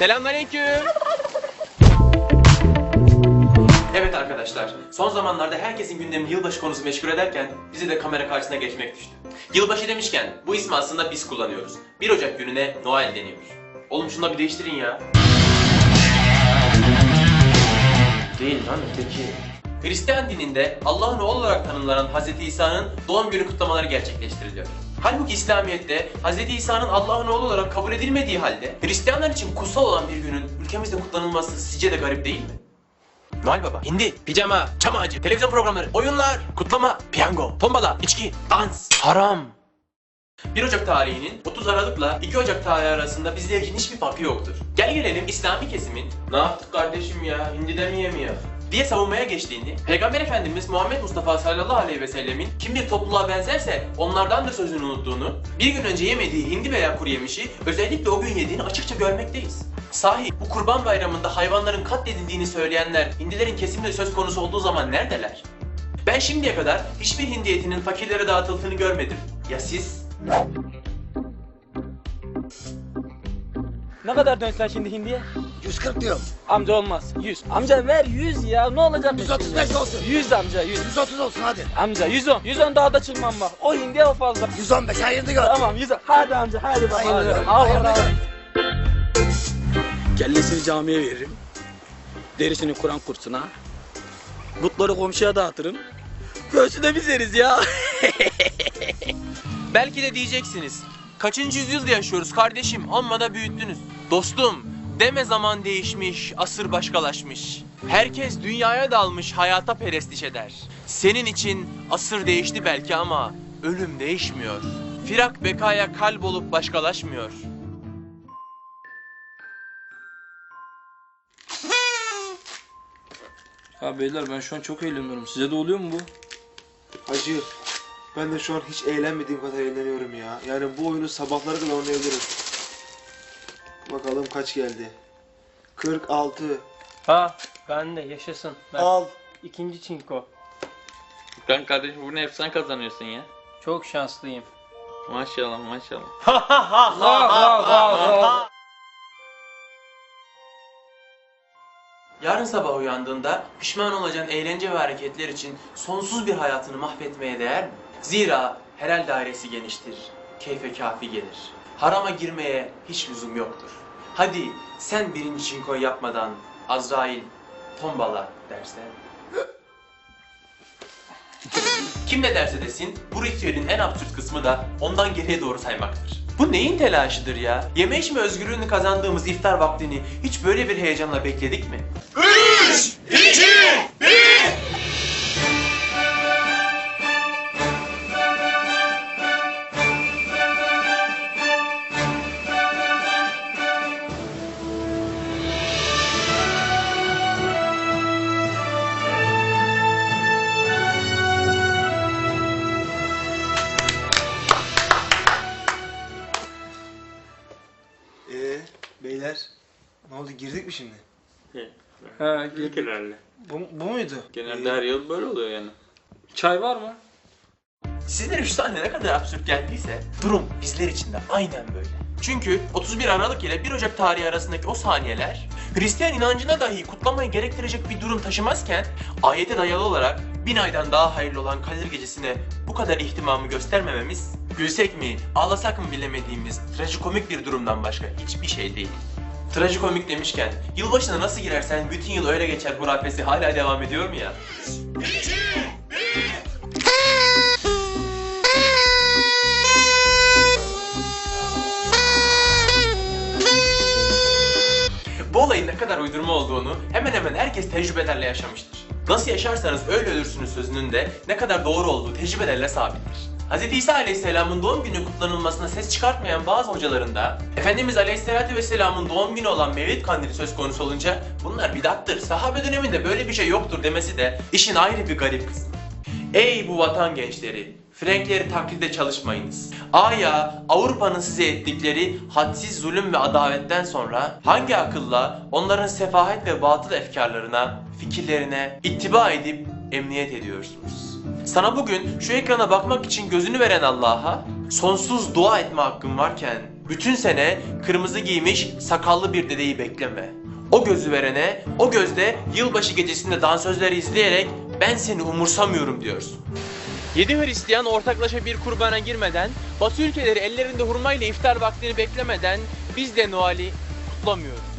Selamünaleyküm. Evet arkadaşlar, son zamanlarda herkesin gündemini yılbaşı konusu meşgul ederken bizi de kamera karşısına geçmek düştü. Yılbaşı demişken bu ismi aslında biz kullanıyoruz. 1 Ocak gününe Noel deniyor. Oğlum şunu da bir değiştirin ya. Değil lan öteki. Hristiyan dininde Allah'ın oğlu olarak tanımlanan Hz. İsa'nın doğum günü kutlamaları gerçekleştiriliyor. Halbuki İslamiyet'te Hz. İsa'nın Allah'ın oğlu olarak kabul edilmediği halde Hristiyanlar için kutsal olan bir günün ülkemizde kutlanılması sizce de garip değil mi? Noel Baba, hindi, pijama, çam televizyon programları, oyunlar, kutlama, piyango, tombala, içki, dans, haram. 1 Ocak tarihinin 30 Aralık'la 2 Ocak tarihi arasında için hiçbir farkı yoktur. Gel gelelim İslami kesimin ne yaptık kardeşim ya hindiden mi yemiyor diye savunmaya geçtiğini, Peygamber Efendimiz Muhammed Mustafa sallallahu aleyhi ve sellemin kim bir topluluğa benzerse onlardandır sözünü unuttuğunu, bir gün önce yemediği hindi veya kuru yemişi özellikle o gün yediğini açıkça görmekteyiz. Sahi bu kurban bayramında hayvanların katledildiğini söyleyenler hindilerin kesimleri söz konusu olduğu zaman neredeler? Ben şimdiye kadar hiçbir hindi etinin fakirlere dağıtıldığını görmedim. Ya siz? Ne kadar dönsen şimdi hindiye? 140 diyorum. Amca olmaz. 100. Amca ver 100 ya. Ne olacak? 135 olsun. 100 amca 100. 130 olsun hadi. Amca 110. 110 daha da çıkmam bak. O hindiye o fazla. 115 hayırlı gör. Tamam 110. Hadi amca hadi bak. Hayırlı gör. Al Hayırlı. Kellesini camiye veririm. Derisini Kur'an kursuna. Butları komşuya dağıtırım. Göğsüne biz yeriz ya. Belki de diyeceksiniz. Kaçıncı yüzyılda yaşıyoruz kardeşim amma da büyüttünüz. Dostum deme zaman değişmiş, asır başkalaşmış. Herkes dünyaya dalmış, hayata perestiş eder. Senin için asır değişti belki ama ölüm değişmiyor. Firak bekaya kalp olup başkalaşmıyor. Ya beyler ben şu an çok eğleniyorum. Size de oluyor mu bu? Hacı ben de şu an hiç eğlenmediğim kadar eğleniyorum ya. Yani bu oyunu sabahları kadar oynayabilirim. Bakalım kaç geldi. 46. Ha ben de yaşasın. Ben Al. ikinci çinko. Kan kardeşim bunu hep sen kazanıyorsun ya. Çok şanslıyım. Maşallah maşallah. Yarın sabah uyandığında pişman olacağın eğlence ve hareketler için sonsuz bir hayatını mahvetmeye değer mi? Zira helal dairesi geniştir, keyfe kafi gelir harama girmeye hiç lüzum yoktur. Hadi sen birinci çinko yapmadan Azrail tombala derse. Kim ne derse desin bu ritüelin en absürt kısmı da ondan geriye doğru saymaktır. Bu neyin telaşıdır ya? Yeme içme özgürlüğünü kazandığımız iftar vaktini hiç böyle bir heyecanla bekledik mi? 3, 2, 1 mi şimdi? Ha, Ülkelerle. Bu, bu muydu? Genelde her yıl böyle oluyor yani. Çay var mı? Sizlere şu sahne ne kadar absürt geldiyse durum bizler için de aynen böyle. Çünkü 31 Aralık ile 1 Ocak tarihi arasındaki o saniyeler Hristiyan inancına dahi kutlamayı gerektirecek bir durum taşımazken ayete dayalı olarak bin aydan daha hayırlı olan Kadir Gecesi'ne bu kadar ihtimamı göstermememiz gülsek mi ağlasak mı bilemediğimiz trajikomik bir durumdan başka hiçbir şey değil. Trajikomik demişken yılbaşına nasıl girersen bütün yıl öyle geçer hurafesi hala devam ediyor mu ya? Bu olayın ne kadar uydurma olduğunu hemen hemen herkes tecrübelerle yaşamıştır. Nasıl yaşarsanız öyle ölürsünüz sözünün de ne kadar doğru olduğu tecrübelerle sabittir. Hz. İsa Aleyhisselam'ın doğum günü kutlanılmasına ses çıkartmayan bazı hocaların da Efendimiz Aleyhisselatü Vesselam'ın doğum günü olan Mevlid Kandili söz konusu olunca bunlar bidattır, sahabe döneminde böyle bir şey yoktur demesi de işin ayrı bir garip kısmı. Ey bu vatan gençleri! Frenkleri taklide çalışmayınız. Aya Avrupa'nın size ettikleri hadsiz zulüm ve adavetten sonra hangi akılla onların sefahet ve batıl efkarlarına, fikirlerine ittiba edip emniyet ediyorsunuz? Sana bugün şu ekrana bakmak için gözünü veren Allah'a sonsuz dua etme hakkın varken Bütün sene kırmızı giymiş sakallı bir dedeyi bekleme. O gözü verene, o gözde yılbaşı gecesinde dansözleri izleyerek ben seni umursamıyorum diyorsun. Yedi Hristiyan ortaklaşa bir kurbana girmeden, Batı ülkeleri ellerinde hurmayla iftar vaktini beklemeden biz de Noel'i kutlamıyoruz.